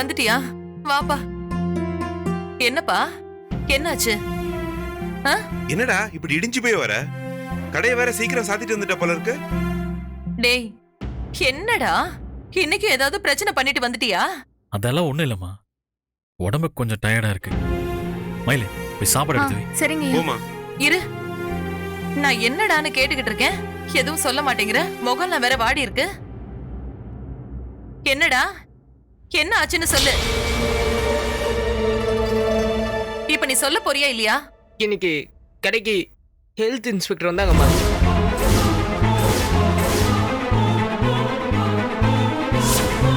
வந்துட்டியா? வாப்பா. என்னப்பா? என்னாச்சு? என்னடா இப்படி இடிஞ்சு போய் வர? கடையை வேற சீக்கிரம் சாத்திட்டு வந்துட்ட போல இருக்கு. டேய் என்னடா? இன்னைக்கு ஏதாவது பிரச்சனை பண்ணிட்டு வந்துட்டியா? அதெல்லாம் ஒண்ணும் இல்லம்மா. உடம்பு கொஞ்சம் டயர்டா இருக்கு. மயிலு போய் சாப்பாடு எடுத்து. சரிங்க போமா இரு. நான் என்னடான்னு கேட்டுக்கிட்டு இருக்கேன். எதுவும் சொல்ல மாட்டேங்கிற. முகம்லாம் வேற வாடி இருக்கு. என்னடா? என்ன ஆச்சுன்னு சொல்லு. இப்ப நீ சொல்ல போறியா இல்லையா? இன்னைக்கு கடைக்கு ஹெல்த் இன்ஸ்பெக்டர் வந்தாங்கம்மா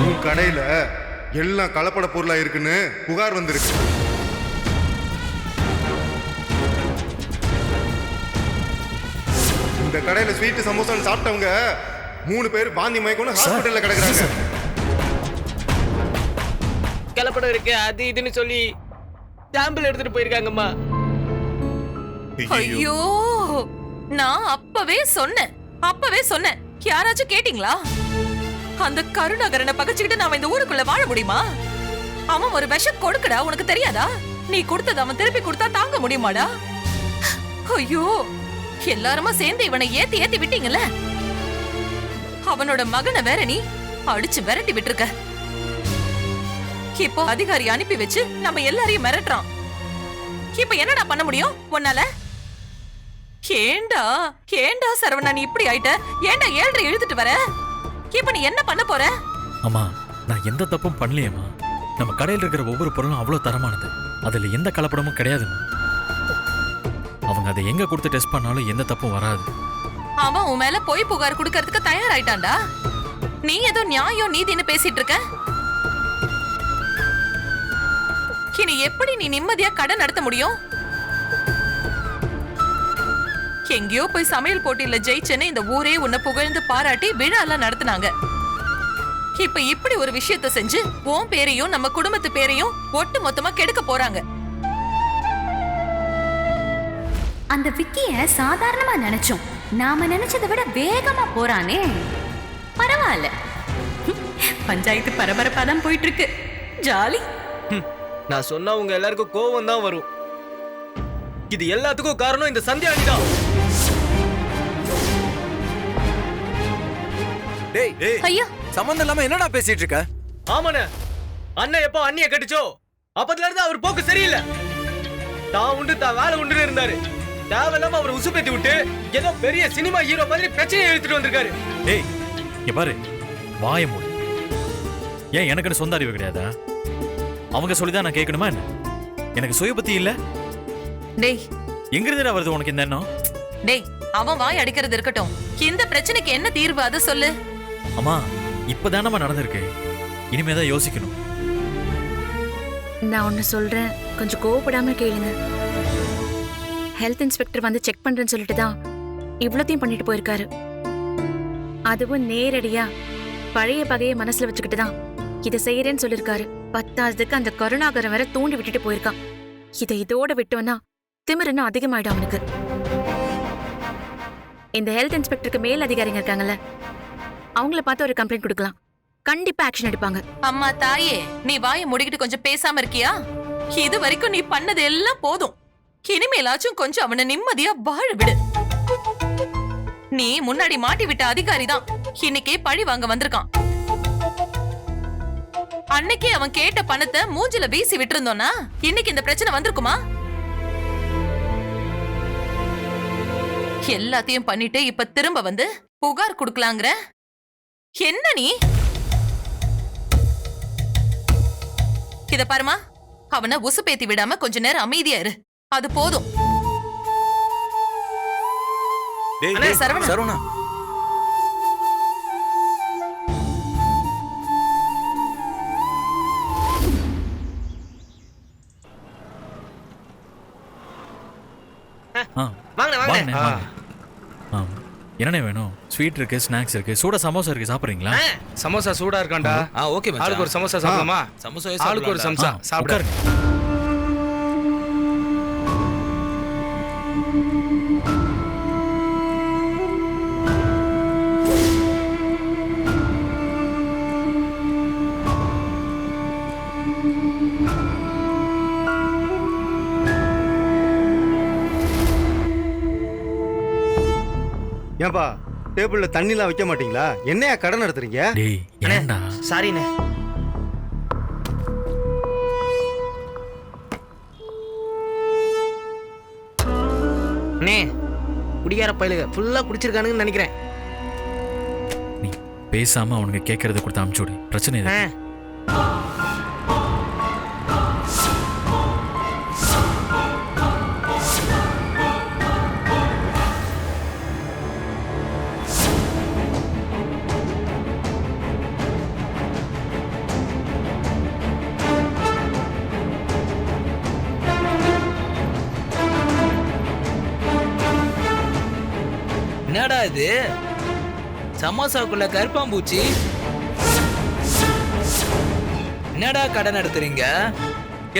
உன் கடையில எல்லாம் கலப்பட பொருளா இருக்குன்னு புகார் வந்திருக்கு. இந்த கடையில ஸ்வீட் சமோசா சாப்பிட்டவங்க மூணு பேர் பாந்தி மயக்கம்னு ஹாஸ்பிட்டல்ல கிடக்குறாங்க. கலப்படம் இருக்கு அது இதுன்னு சொல்லி சாம்பிள் எடுத்துட்டு போயிருக்காங்கம்மா. ஐயோ நான் அப்பவே சொன்னேன் அப்பவே சொன்னேன். யாராச்சும் கேட்டீங்களா? அந்த கருணாகரனை பகச்சுக்கிட்டு நாம இந்த ஊருக்குள்ள வாழ முடியுமா? அவன் ஒரு விஷம் கொடுக்கடா உனக்கு தெரியாதா? நீ கொடுத்தது அவன் திருப்பி கொடுத்தா தாங்க முடியுமாடா? ஐயோ எல்லாருமா சேர்ந்து இவனை ஏத்தி ஏத்தி விட்டீங்கல்ல? அவனோட மகனை வேற நீ அடிச்சு விரட்டி விட்டுருக்க. இப்போ அதிகாரி அனுப்பி வச்சு நம்ம எல்லாரையும் மிரட்டுறான். இப்ப என்னடா பண்ண முடியும் உன்னால? ஏண்டா? ஏண்டா சரவணா நீ இப்படி ஆயிட்ட? ஏண்டா ஏழ்ரை இழுத்துட்டு வர? இப்ப நீ என்ன பண்ண போற? அம்மா நான் எந்த தப்பும் பண்ணலையேம்மா. நம்ம கடையில் இருக்கிற ஒவ்வொரு பொருளும் அவ்வளோ தரமானது. அதுல எந்த கலப்படமும் கிடையாதும்மா. அவங்க அதை எங்க கொடுத்து டெஸ்ட் பண்ணாலும் எந்த தப்பும் வராது. அவன் உன் மேல பொய் புகார் கொடுக்கறதுக்கு தயாராயிட்டான்டா. நீ ஏதோ நியாயம் நீதின்னு பேசிட்டு இருக்க? இனி எப்படி நீ நிம்மதியா கடை நடத்த முடியும்? எங்கேயோ போய் சமையல் போட்டியில ஜெயிச்சேன்னு இந்த ஊரே உன்னை புகழ்ந்து பாராட்டி விழா எல்லாம் நடத்துனாங்க. இப்ப இப்படி ஒரு விஷயத்த செஞ்சு உன் பேரையும் நம்ம குடும்பத்து பேரையும் ஒட்டு மொத்தமா கெடுக்க போறாங்க. அந்த விக்கிய சாதாரணமா நினைச்சோம். நாம நினைச்சதை விட வேகமா போறானே. பரவாயில்ல. பஞ்சாயத்து பரபரப்பா தான் போயிட்டு இருக்கு. ஜாலி. ஹம், நான் சொன்னா உங்க எல்லாருக்கும் கோவம் தான் வரும். இது எல்லாத்துக்கும் காரணம் இந்த சந்தியானி தான் டேய் டேய் ஐயோ. சம்மந்தம் இல்லாம என்னடா பேசிட்டு இருக்க? ஆமாண்ணே. அண்ணன் எப்போ அண்ணிய கட்டுச்சோ அப்பத்துல இருந்து அவர் போக்கு சரியில்லை. தான் உண்டு தான் வேலை உண்டுன்னு இருந்தாரு. தேவையில்லாம அவர் உசுப்பேத்தி விட்டு ஏதோ பெரிய சினிமா ஹீரோ மாதிரி பிரச்சனையை இழுத்துட்டு வந்திருக்காரு. டேய் இங்க பாரு. வாய மூடு. ஏன் எனக்குன்னு சொந்த அறிவு கிடையாதா? அவங்க சொல்லிதான் நான் கேட்கணுமா என்ன? எனக்கு சுய புத்தி இல்ல. டேய். எங்கிருந்து வருது உனக்கு இந்த எண்ணம்? டேய் அவன் வாய் அடிக்கிறது இருக்கட்டும். இந்த பிரச்சனைக்கு என்ன தீர்வு அது சொல்லு. அம்மா இப்பதானம்மா நடந்திருக்கு. இனிமே தான் யோசிக்கணும். நான் ஒன்று சொல்றேன். கொஞ்சம் கோவப்படாம கேளுங்க. ஹெல்த் இன்ஸ்பெக்டர் வந்து செக் பண்றேன்னு சொல்லிட்டு தான் இவ்வளோத்தையும் பண்ணிட்டு போயிருக்காரு. அதுவும் நேரடியா பழைய பகையை மனசுல வச்சுக்கிட்டு தான் இதை செய்யறேன்னு சொல்லியிருக்காரு பத்தாவதுக்கு அந்த கருணாகரம் வேற தூண்டி விட்டுட்டு போயிருக்கான். இதை இதோட விட்டோம்னா திமிருன்னு அதிகமாயிடும் அவனுக்கு. இந்த ஹெல்த் இன்ஸ்பெக்டருக்கு மேல் அதிகாரிங்க இருக்காங்கல்ல அவங்கள பார்த்து ஒரு கம்ப்ளைண்ட் கொடுக்கலாம். கண்டிப்பா ஆக்ஷன் எடுப்பாங்க. அம்மா தாயே நீ வாயை முடிக்கிட்டு கொஞ்சம் பேசாம இருக்கியா? இது வரைக்கும் நீ பண்ணது எல்லாம் போதும். இனிமேலாச்சும் கொஞ்சம் அவனை நிம்மதியா வாழ விடு. நீ முன்னாடி மாட்டி விட்ட அதிகாரி தான். இன்னைக்கே பழி வாங்க வந்திருக்கான். அன்னைக்கே அவன் கேட்ட பணத்தை மூஞ்சில வீசி விட்டிருந்தோம்னா இன்னைக்கு இந்த பிரச்சனை வந்திருக்குமா? எல்லாத்தையும் பண்ணிட்டு இப்ப திரும்ப வந்து புகார் கொடுக்கலாங்கிற? என்ன நீ? இத பாருமா அவனை உசுப்பேத்தி விடாம கொஞ்ச நேரம் அமைதியா இரு. அது போதும். சரவணா. வாங்கண்ணே வாங்க. என்னண்ணே வேணும்? ஸ்வீட் இருக்கு ஸ்நாக்ஸ் இருக்கு. சூட சமோசா இருக்கு சாப்பிட்றீங்களா? சமோசா சூடா இருக்கான்டா. ஆ ஓகே மச்சான். ஆளுக்கு ஒரு சமோசா சாப்பிடலாமா? சமோசாவே ஆளுக்கு ஒரு. சம்சா சாப்பிட. ஏன்பா டேபிள்ல தண்ணிலாம் வைக்க மாட்டீங்களா? என்னையா கடன் நடத்துறீங்க? டேய் ஏன்டா சாரிண்ணே. அண்ணே குடிகார பயலுக ஃபுல்லா குடிச்சிருக்கானுங்கன்னு நினைக்கிறேன். நீ பேசாம அவனுங்க கேட்கறத கொடுத்து அமுச்சு விடு. பிரச்சனை இல்லை. என்னடா இது? சமோசாக்குள்ள கருப்பாம்பூச்சி என்னடா கடை நடத்துறீங்க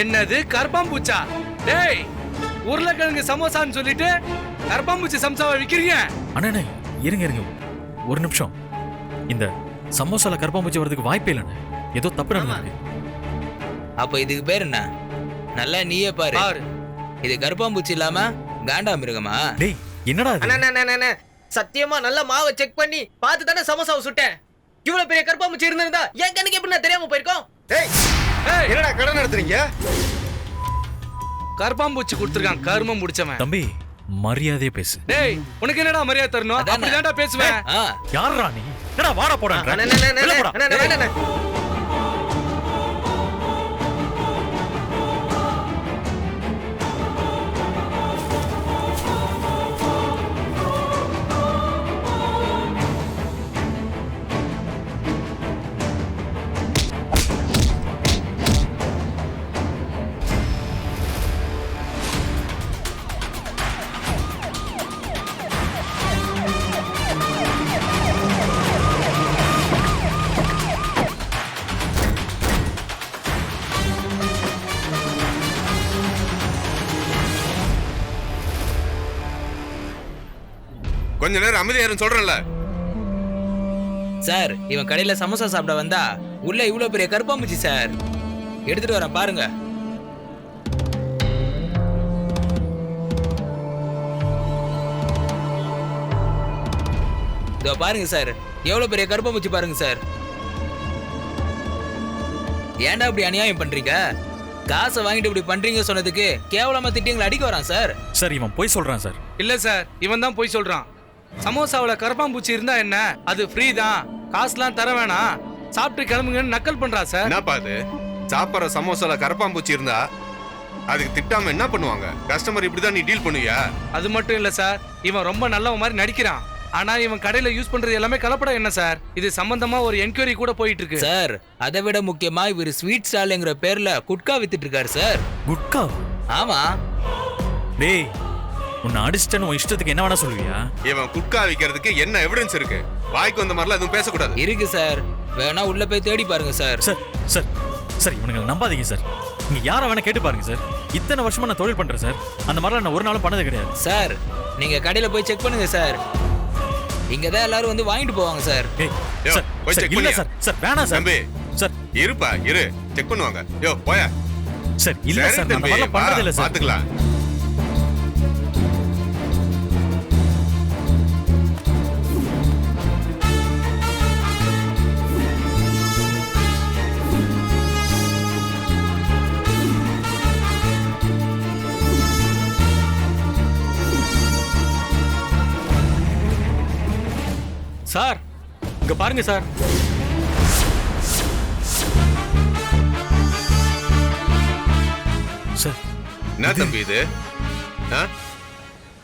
என்னது கருப்பாம்பூச்சா டேய் உருளைக்கிழங்கு சமோசான்னு சொல்லிட்டு கருப்பாம்பூச்சி சம்சாவை விக்கிறீங்க? அண்ணே இருங்க இருங்க. ஒரு நிமிஷம். இந்த சமோசால கருப்பாம்பூச்சி வரதுக்கு வாய்ப்பே இல்லைண்ணே ஏதோ தப்பு நடந்திருக்கு அப்ப இதுக்கு பேர் என்ன? நல்லா நீயே பாரு. இது கருப்பாம்பூச்சி இல்லாம காண்டா மிருகமா? டேய் என்னடா இது? அண்ணா அண்ணா, அண்ணா, அண்ணா, சத்தியமா நல்ல மாவை செக் பண்ணி பார்த்து தானே சமோசாவை சுட்டேன். இவ்வளவு பெரிய கருப்பாம்பூச்சி இருந்திருந்தா என் கண்ணுக்கு எப்படி நான் தெரியாம போயிருக்கோம்? டேய் ஏய், என்னடா கடன் நடத்துறீங்க? கருப்பாம்பூச்சி கொடுத்துருக்கான் கருமம் முடிச்சவன். தம்பி மரியாதையா பேசு. டேய் உனக்கு என்னடா மரியாதை தரணும்? அதானே. அப்படிதான்டா பேசுவேன். ஆ. யாரா நீ? என்னடா வாடா போடா அண்ணா, அண்ணா, அண்ணா, அண்ணா, அண்ணா, அண்ணா, அண்ணா. கொஞ்ச நேரம் அமைதியாருன்னு சொல்றேன்ல. சார் இவன் கடையில சமோசா சாப்பிட வந்தா உள்ள இவ்வளவு பெரிய கருப்பாம்பூச்சி சார். எடுத்துட்டு வரேன் பாருங்க. இதோ பாருங்க சார். எவ்வளவு பெரிய கருப்பாம்பூச்சி பாருங்க சார். ஏன்டா இப்படி அநியாயம் பண்றீங்க? காசை வாங்கிட்டு இப்படி பண்றீங்க சொன்னதுக்கு கேவலமா திட்டிங்களை அடிக்க வரான் சார். சார் இவன் போய் சொல்றான் சார். இல்ல சார். இவன் தான் போய் சொல்றான். சமோசாவுல கருப்பாம்பூச்சி இருந்தா என்ன? அது ஃப்ரீ தான். காசுலாம் தர வேணாம். சாப்பிட்டு கிளம்புங்கன்னு நக்கல் பண்றான் சார் என்னப்பா அது? சாப்பிட்ற சமோசால கரப்பாம்பூச்சி இருந்தா அதுக்கு திட்டாம என்ன பண்ணுவாங்க? கஸ்டமர் இப்படிதான் நீ டீல் பண்ணுவியா? அது மட்டும் இல்ல சார் இவன் ரொம்ப நல்லவன் மாதிரி நடிக்கிறான். ஆனா இவன் கடையில யூஸ் பண்றது எல்லாமே கலப்படம் என்ன சார் இது சம்பந்தமா ஒரு என்கொயரி கூட போயிட்டு இருக்கு சார் அதை விட முக்கியமா இவர் ஸ்வீட் ஸ்டாலுங்கிற பேர்ல குட்கா வித்துட்டு இருக்காரு சார் குட்கா ஆமா. டேய் உன்னை அடிச்சிட்டேன்னு உன் இஷ்டத்துக்கு என்ன வேணா சொல்லுவியா? இவன் குட்கா விக்கிறதுக்கு என்ன எவிடன்ஸ் இருக்கு? வாய்க்கு வந்த மாதிரிலாம் எதுவும் பேசக்கூடாது. இருக்கு சார் வேணா உள்ள போய் தேடி பாருங்க சார் சார் சார் சார் இவனுங்களை நம்பாதீங்க சார் நீங்க யாரை வேணா கேட்டு பாருங்க சார் இத்தனை வருஷமா நான் தொழில் பண்றேன் சார் அந்த மாதிரிலாம் நான் ஒரு நாளும் பண்ணது கிடையாது. சார் நீங்க கடையில போய் செக் பண்ணுங்க சார் இங்க தான் எல்லாரும் வந்து வாங்கிட்டு போவாங்க சார் ஏய் யோ, சார் போய் சார் check இல்ல பண்ணியா? சார் சார் வேணாம் சார் தம்பி சார் இருப்பா இரு. செக் பண்ணுவாங்க. யோ போயா. சார் இல்ல சரி சார் நான் அந்த தம்பி, மாதிரிலாம் பண்றது இல்ல சார் பாத்துக்கலாம். சார் இங்க பாருங்க சார். சார் என்ன தம்பி இது? ஆ?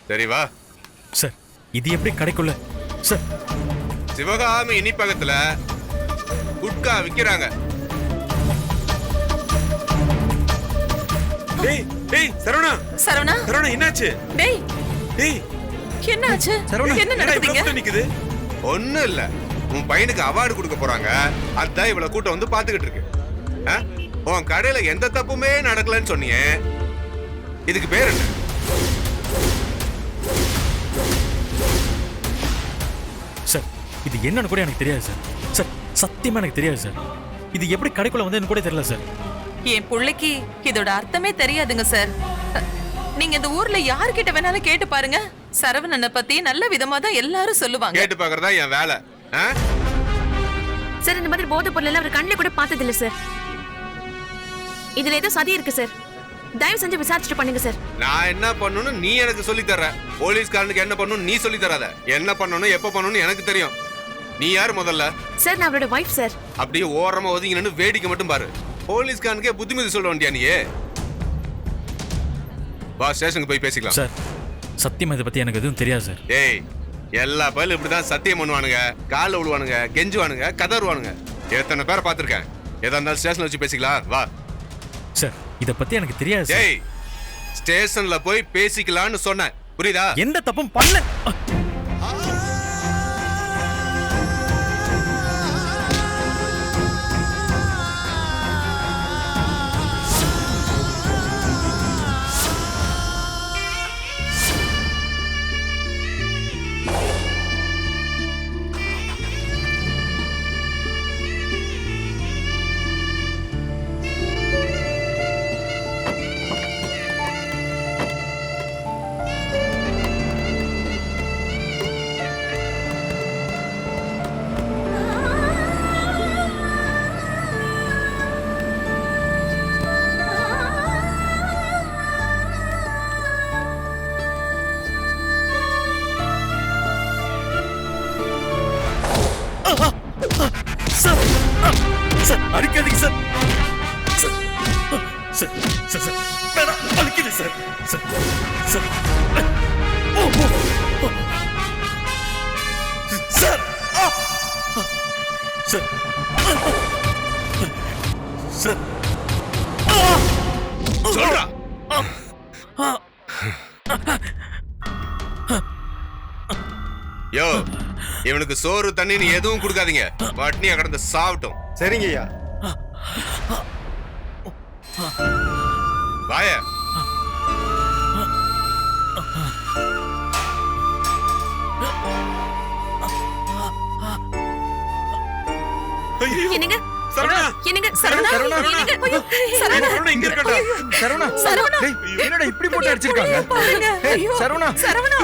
சரி வா. சார் இது எப்படி கடைக்குள்ள? சார். சிவகாமி இனிப்பகத்துல குட்கா விக்கிறாங்க. டேய் டேய் சரவணா. சரவணா? சரவணா என்னாச்சு? டேய். டேய். என்ன ஆச்சு என்ன என்னடா நடக்குதுங்க? நிக்குது? ஒண்ணும் இல்ல. உன் பையனுக்கு அவார்டு கொடுக்க போறாங்க. அதான் இவ்வளவு கூட்டம் வந்து பாத்துக்கிட்டு இருக்கு. ஆ? உன் கடையில எந்த தப்புமே நடக்கலன்னு சொன்னியே. இதுக்கு பேர் என்ன? சார் இது என்னன்னு கூட எனக்கு தெரியாது சார். சார் சத்தியமா எனக்கு தெரியாது சார். இது எப்படி கடைக்குள்ள வந்து கூட தெரியல சார். என் புள்ளைக்கு இதோட அர்த்தமே தெரியாதுங்க சார். நீங்க இந்த ஊர்ல யார்கிட்ட வேணாலும் கேட்டு பாருங்க. சரவணனை பத்தி நல்ல விதமா தான் எல்லாரும் சொல்லுவாங்க. கேட்டு பாக்குறதா என் வேலை? ஆ? சார் இந்த மாதிரி போதை பொருள் எல்லாம் அவர் கண்ணில் கூட பார்த்தது இல்ல சார். இதுல ஏதோ சதி இருக்கு சார். தயவு செஞ்சு விசாரிச்சுட்டு பண்ணுங்க சார். நான் என்ன பண்ணணும் நீ எனக்கு சொல்லி தர்ற. போலீஸ்காரனுக்கு என்ன பண்ணணும் நீ சொல்லி தராத. என்ன பண்ணணும் எப்ப பண்ணணும்னு எனக்கு தெரியும். நீ யார் முதல்ல? சார் நான் அவரோட ஒய்ஃப் சார். அப்படியே ஓரமா ஒதுங்கி நின்னு வேடிக்கை மட்டும் பாரு. போலீஸ்காரனுக்கே புத்திமதி சொல்ல வேண்டியா நீ? வா ஸ்டேஷனுக்கு போய் பேசிக்கலாம். சார். சத்தியம் இதை பற்றி எனக்கு எதுவும் தெரியாது சார். ஏய் எல்லா பயிலும் இப்படிதான் சத்தியம் பண்ணுவானுங்க. காலில் விழுவானுங்க கெஞ்சுவானுங்க கதறுவானுங்க. எத்தனை பேரை பார்த்திருக்கேன்? எதா இருந்தாலும் ஸ்டேஷன்ல வச்சு பேசிக்கலாம். வா. சார் இதை பற்றி எனக்கு தெரியாது சார். ஏய் ஸ்டேஷன்ல போய் பேசிக்கலாம்னு சொன்னேன். புரியுதா? எந்த தப்பும் பண்ண சொல்றா. யோ இவனுக்கு சோறு தண்ணின்னு எதுவும் கொடுக்காதீங்க. பட்னியா கடந்து சாவட்டும். சரிங்க ஐயா வாய. என்னங்க? சரவணா. என்னங்க? சரவணா? என்னங்க? சரவணா சரவணா இங்க இருக்கட்டும் சரவணா சரவணா. டேய், என்னடா இப்படி போட்டு அடிச்சிருக்காங்க? பாருங்க. ஏய், சரவணா. சரவணா.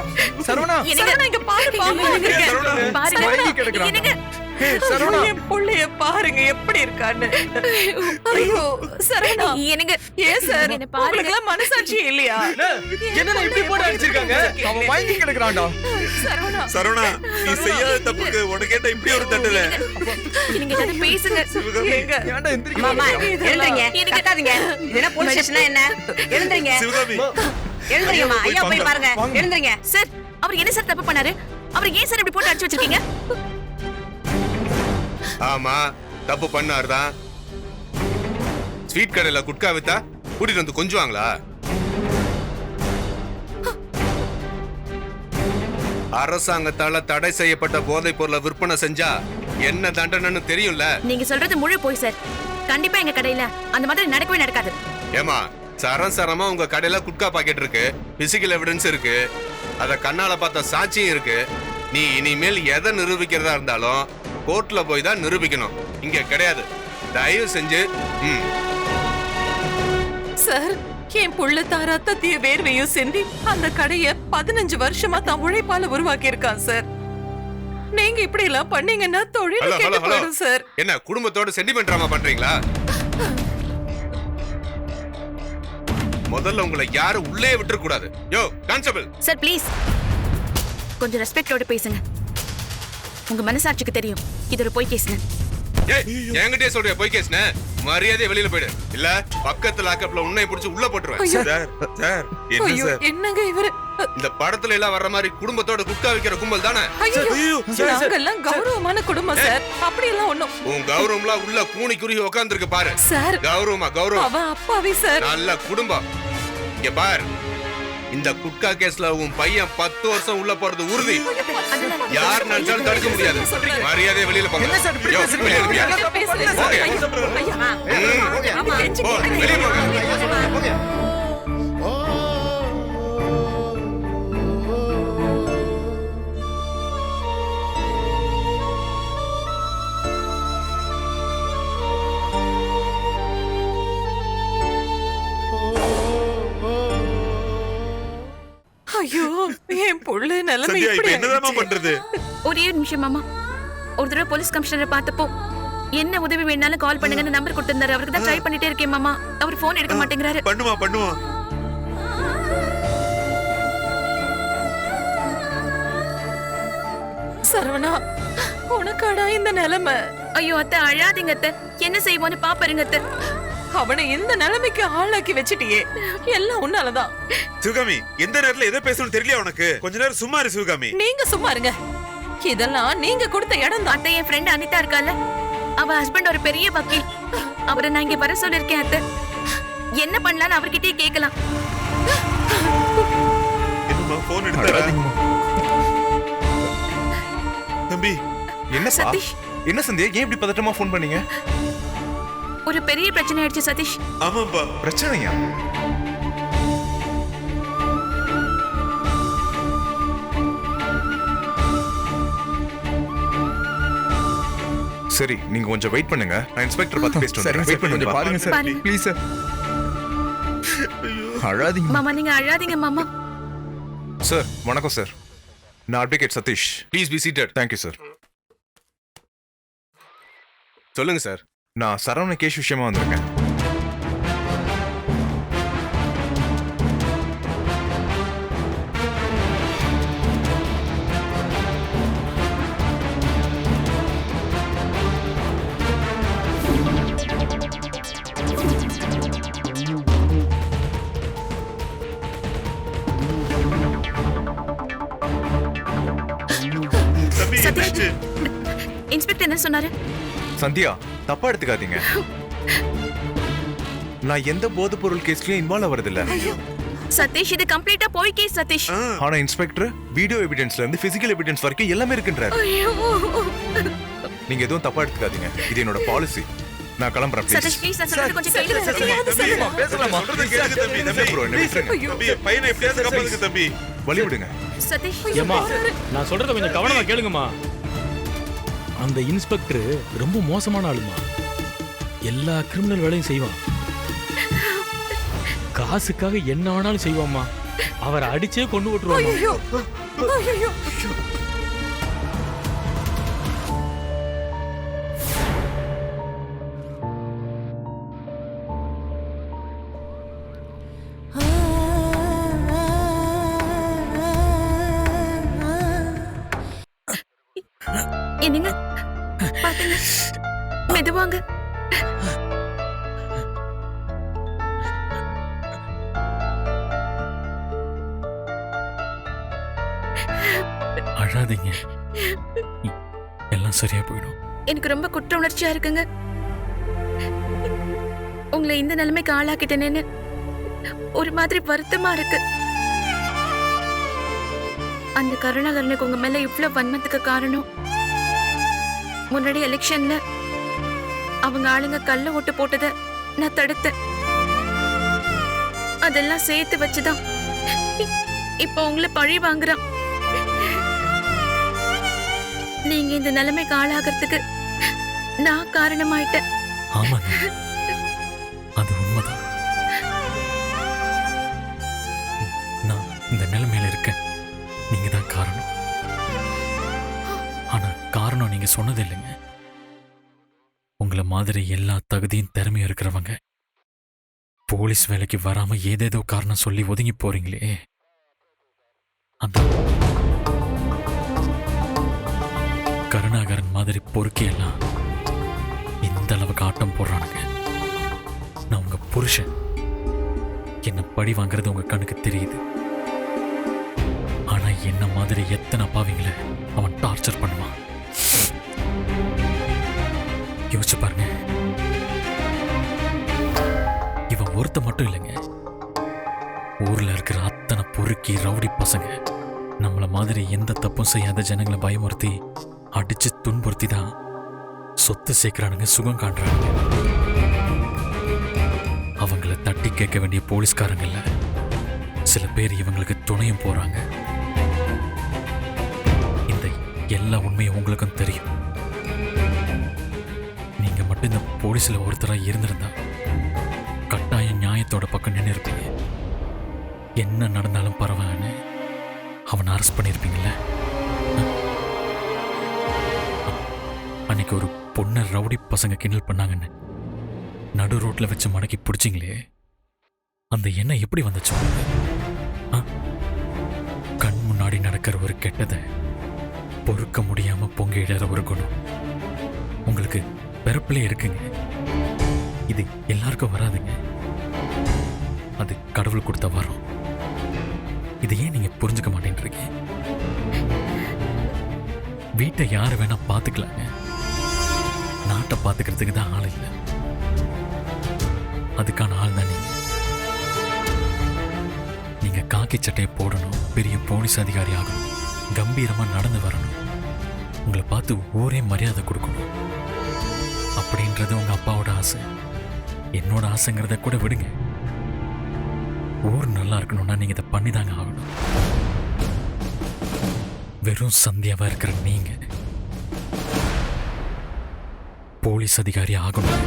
சரவணா. என்னங்க? இங்க பாரு பாம்பு வந்திருக்கேன். பாருங்க. மயங்கி கிடக்குறான். என்னங்க? என் புள்ளைய பாருங்க எப்படி இருக்கான்னு. ஐயோ சரவணா. என்னங்க? ஏன் சார்? என்ன பாருங்க. மனசாட்சி இல்லையா? என்னடா இப்படி போட்டு அடிச்சிருக்காங்க? அவன் மயங்கி கிடக்குறான்டா. சரவணா. சரவணா நீ செய்யாத தப்புக்கு உனக்கு இப்படி ஒரு தண்டனை நீங்க ஏதாவது பேசுங்க. ஏங்க. ஏன்டா எந்திரிக்க மாமா கத்தாதீங்க என்ன போலீஸ் ஸ்டேஷனா என்ன? எழுந்துறீங்க சிவகாமி. எழுந்துறீங்கம்மா ஐயா போய் வாங்க, பாருங்க. வாங்க. எழுந்துறீங்க சார் அவர் என்ன சார் தப்பு பண்ணாரு? அவர் ஏன் சார் இப்படி போட்டு அடிச்சு வச்சிருக்கீங்க? ஆமா தப்பு பண்ணாருதான் ஸ்வீட் கடையில குட்கா வித்தா கூட்டிட்டு வந்து கொஞ்சுவாங்களா? அரசாங்கத்தால தடை செய்யப்பட்ட போதைப் பொருளை விற்பனை செஞ்சா என்ன தண்டனைன்னு தெரியும்ல? நீங்க சொல்றது முழு போய் சார். கண்டிப்பா எங்க கடையில அந்த மாதிரி நடக்கவே நடக்காது. ஏமா சரம் சரமா உங்க கடையில குட்கா பாக்கெட் இருக்கு பிசிக்கல் எவிடன்ஸ் இருக்கு அத கண்ணால பார்த்த சாட்சியும் இருக்கு. நீ இனிமேல் எதை நிரூபிக்கிறதா இருந்தாலும் கோர்ட்ல போய் தான் நிரூபிக்கணும். இங்க கிடையாது. தயவு செஞ்சு ம். சார் என் புள்ள தான் ரத்தத்தையும் வேர்வையும் சிந்தி அந்த கடைய பதினஞ்சு வருஷமா தான் உழைப்பால உருவாக்கி இருக்கான் சார். நீங்க இப்படி எல்லாம் பண்ணீங்கன்னா தொழில் கெட்டு போயிடும் சார். என்ன குடும்பத்தோட சென்டிமெண்ட் ட்ராமா பண்றீங்களா? முதல்ல உங்களை யாரும் உள்ளே விட்டுற கூடாது யோ கான்ஸ்டபிள் சார் ப்ளீஸ் கொஞ்சம் ரெஸ்பெக்டோட பேசுங்க. உங்க மனசாட்சிக்கு தெரியும். இது ஒரு பொய் கேஸ்னு என்கிட்டயே சொல்றியா போய் கேஸ்னே மரியாதை வெளியில போயிடு. இல்ல பக்கத்து லாக்கப்ல உன்னை பிடிச்சு உள்ள போட்டுருவேன். சார் சார் என்ன ஐயோ சார்? என்னங்க இவரு? இந்த படத்துல எல்லாம் வர்ற மாதிரி குடும்பத்தோட குட்கா வைக்கிற கும்பல் தானே? நாங்கெல்லாம் கௌரவமான குடும்பம் சார். அப்படி எல்லாம் ஒண்ணும். உன் கௌரவம்லாம் உள்ள கூனி குறுகி உட்கார்ந்துருக்கு பாரு. சார். கௌரவமா கௌரவம். அவன் அப்பாவி சார். நல்ல குடும்பம். இங்க பார். இந்த குட்கா கேஸ்ல உன் பையன் பத்து வருஷம் உள்ள போறது உறுதி. யார் நினைச்சாலும் தடுக்க முடியாது. மரியாதை வெளியில போங்க. என்ன சார் என் புள்ள நிலைமை இப்படி ஆயிடுச்சு. பண்றது? ஒரே ஒரு நிமிஷம் மாமா. ஒரு தடவை போலீஸ் கமிஷனரை பார்த்தப்போ என்ன உதவி வேணாலும் கால் பண்ணுங்கன்னு நம்பர் கொடுத்திருந்தாரு. அவருக்கு தான் ட்ரை பண்ணிட்டே இருக்கேன் மாமா. அவர் போன் எடுக்க மாட்டேங்கிறாரு. பண்ணுமா பண்ணுமா? சரவணா உனக்காடா இந்த நிலைமை? ஐயோ அத்தை அழாதீங்க அத்தை. என்ன செய்வோன்னு பாப்பருங்க அத்தை. அவனை இந்த நிலைமைக்கு ஆளாக்கி வச்சிட்டியே. எல்லாம் உன்னாலதான். சிவகாமி எந்த நேரத்துல எதை பேசணும்னு தெரியல உனக்கு? கொஞ்ச நேரம் சும்மா இரு சிவகாமி நீங்க சும்மா இருங்க. இதெல்லாம் நீங்க கொடுத்த இடம் தான். அத்தை என் ஃப்ரெண்ட் அனிதா இருக்கால. அவ ஹஸ்பண்ட் ஒரு பெரிய வக்கீல். அவரை நான் இங்க வர சொல்லிருக்கேன் அத்தை. என்ன பண்ணலாம்னு அவர்கிட்டயே கேட்கலாம். என்னம்மா போன் எடுத்தாரா தம்பி. என்னப்பா? சதீஷ். என்ன சந்தியா? ஏன் இப்படி பதட்டமா ஃபோன் பண்ணீங்க? ஒரு பெரிய பிரச்சனை ஆயிடுச்சு சதீஷ். ஆமாப்பா பிரச்சனையா? சரி நீங்க கொஞ்சம் வெயிட் பண்ணுங்க. நான் இன்ஸ்பெக்டர் பார்த்து பேசிட்டு வெயிட் சார், பண்ணுங்க கொஞ்சம் பாருங்க சார் பாருங்க. ப்ளீஸ் சார் அழாதீங்க. மாமா நீங்க அழாதீங்க மாமா. சார் வணக்கம் சார் நான் advocate Sathish. Please be seated thank you sir சொல்லுங்க சார் நான் சரவண கேஷ் விஷயமா வந்திருக்கேன். இன்ஸ்பெக்டர் என்ன சொன்னாரு? சந்தியா? தப்பா எடுத்துக்காதீங்க. நான் எந்த போதைப் பொருள் கேஸ்லயும் இன்வால்வ் ஆவறதில்ல. சதீஷ் இது கம்ப்ளீட்டா போய் கேஸ் சதீஷ். ஆனா இன்ஸ்பெக்டர் வீடியோ எவிடன்ஸ்ல இருந்து பிசிக்கல் எவிடன்ஸ் வரைக்கும் எல்லாமே இருக்குன்றாரு. நீங்க எதுவும் தப்பா எடுத்துக்காதீங்க. இது என்னோட பாலிசி நான் கிளம்புறேன் சதீஷ் ப்ளீஸ் நான் சொல்றது கொஞ்சம் கேளுங்க சதீஷ் தம்பி, பேசலாமா? தம்பி தம்பி. என்ன விட்டுருங்க. தம்பி பையனை எப்படியாவது காப்பாத்துங்க தம்பி. வழி விடுங்க சதீஷ் ஏமா நான் சொல்றத கொஞ்சம் கவனமா கேளுங்கம்மா. அந்த இன்ஸ்பெக்டர் ரொம்ப மோசமான ஆளுமா? எல்லா கிரிமினல் வேலையும் செய்வான். காசுக்காக என்ன வேணாலும் செய்வாம்மா அவரை அடிச்சே கொண்டு விட்டுருவாமா அழாதீங்க. எல்லாம் சரியா போயிடும். எனக்கு ரொம்ப குற்ற உணர்ச்சியா இருக்குங்க. உங்களை இந்த நிலைமைக்கு ஆளாக்கிட்டேனேன்னு ஒரு மாதிரி வருத்தமா இருக்கு. அந்த கருணாகரனுக்கு உங்க மேல இவ்வளவு வன்மத்துக்கு காரணம். முன்னாடி எலெக்ஷன்ல அவங்க ஆளுங்க கல்ல ஓட்டு போட்டத நான் தடுத்தேன். அதெல்லாம் சேர்த்து வச்சுதான் இ- இப்ப உங்களை பழி வாங்குறான். நீங்க இந்த நிலைமைக்கு ஆளாகிறதுக்கு நான் காரணமாயிட்டேன். ஆமாங்க அது உண்மைதான். நான் இந்த நிலைமையில இருக்கேன். நீங்க தான் காரணம். ஆனா காரணம் நீங்க சொன்னது இல்லைங்க. உங்களை மாதிரி எல்லா தகுதியும் திறமையும் இருக்கிறவங்க போலீஸ் வேலைக்கு வராம ஏதேதோ காரணம் சொல்லி ஒதுங்கி போறீங்களே. அந்த கருணாகரன் மாதிரி பொறுக்கியெல்லாம் இந்த அளவுக்கு ஆட்டம் போடுறானுங்க. நான் உங்க புருஷன். என்ன பழி வாங்குறது உங்க கண்ணுக்கு தெரியுது. ஆனா என்ன மாதிரி எத்தனை பாவீங்கள அவன் டார்ச்சர் பண்ணுவான். யோசிச்சு பாருங்க. இவன் ஒருத்த மட்டும் இல்லைங்க. ஊர்ல இருக்கிற அத்தனை பொறுக்கி ரவுடி பசங்க நம்மள மாதிரி எந்த தப்பும் செய்யாத ஜனங்களை பயமுறுத்தி அடிச்சு துன்புறுத்தி தான் சொத்து சேர்க்கிறானுங்க சுகம் காண்றானுங்க. அவங்கள தட்டி கேட்க வேண்டிய போலீஸ்காரங்கல்ல சில பேர் இவங்களுக்கு துணையும் போறாங்க. இந்த எல்லா உண்மையும் உங்களுக்கும் தெரியும். நீங்க மட்டும் இந்த போலீஸ்ல ஒருத்தராக இருந்திருந்தா கட்டாயம் நியாயத்தோட பக்கம் நின்று இருப்பீங்க. என்ன நடந்தாலும் பரவாயில்லைன்னு அவனை அரெஸ்ட் பண்ணியிருப்பீங்களே அன்னைக்கு ஒரு பொண்ணை ரவுடி பசங்க கிண்டல் பண்ணாங்கன்னு நடு ரோட்டில் வச்சு மடக்கி பிடிச்சிங்களே? அந்த எண்ணெய் எப்படி வந்துச்சு? ஆ? கண் முன்னாடி நடக்கிற ஒரு கெட்டதை பொறுக்க முடியாம பொங்க இழற ஒரு குணம். உங்களுக்கு பிறப்பிலே இருக்குங்க. இது எல்லாருக்கும் வராதுங்க. அது கடவுள் கொடுத்த வரம். இதை ஏன் நீங்க புரிஞ்சுக்க மாட்டேன்றீங்க? வீட்டை யார் வேணா பார்த்துக்கலாங்க நாட்டை பார்த்துக்கிறதுக்கு தான் ஆள் இல்லை. அதுக்கான ஆள் தான் நீங்க. நீங்க காக்கி சட்டையை போடணும் பெரிய போலீஸ் அதிகாரி ஆகணும் கம்பீரமா நடந்து வரணும். உங்களை பார்த்து ஊரே மரியாதை கொடுக்கணும். அப்படின்றது உங்க அப்பாவோட ஆசை. என்னோட ஆசைங்கிறத கூட விடுங்க. ஊர் நல்லா இருக்கணும்னா நீங்க இதை பண்ணிதாங்க ஆகணும். வெறும் சந்தியாவா இருக்கிற நீங்க போலீஸ் அதிகாரி ஆகணும்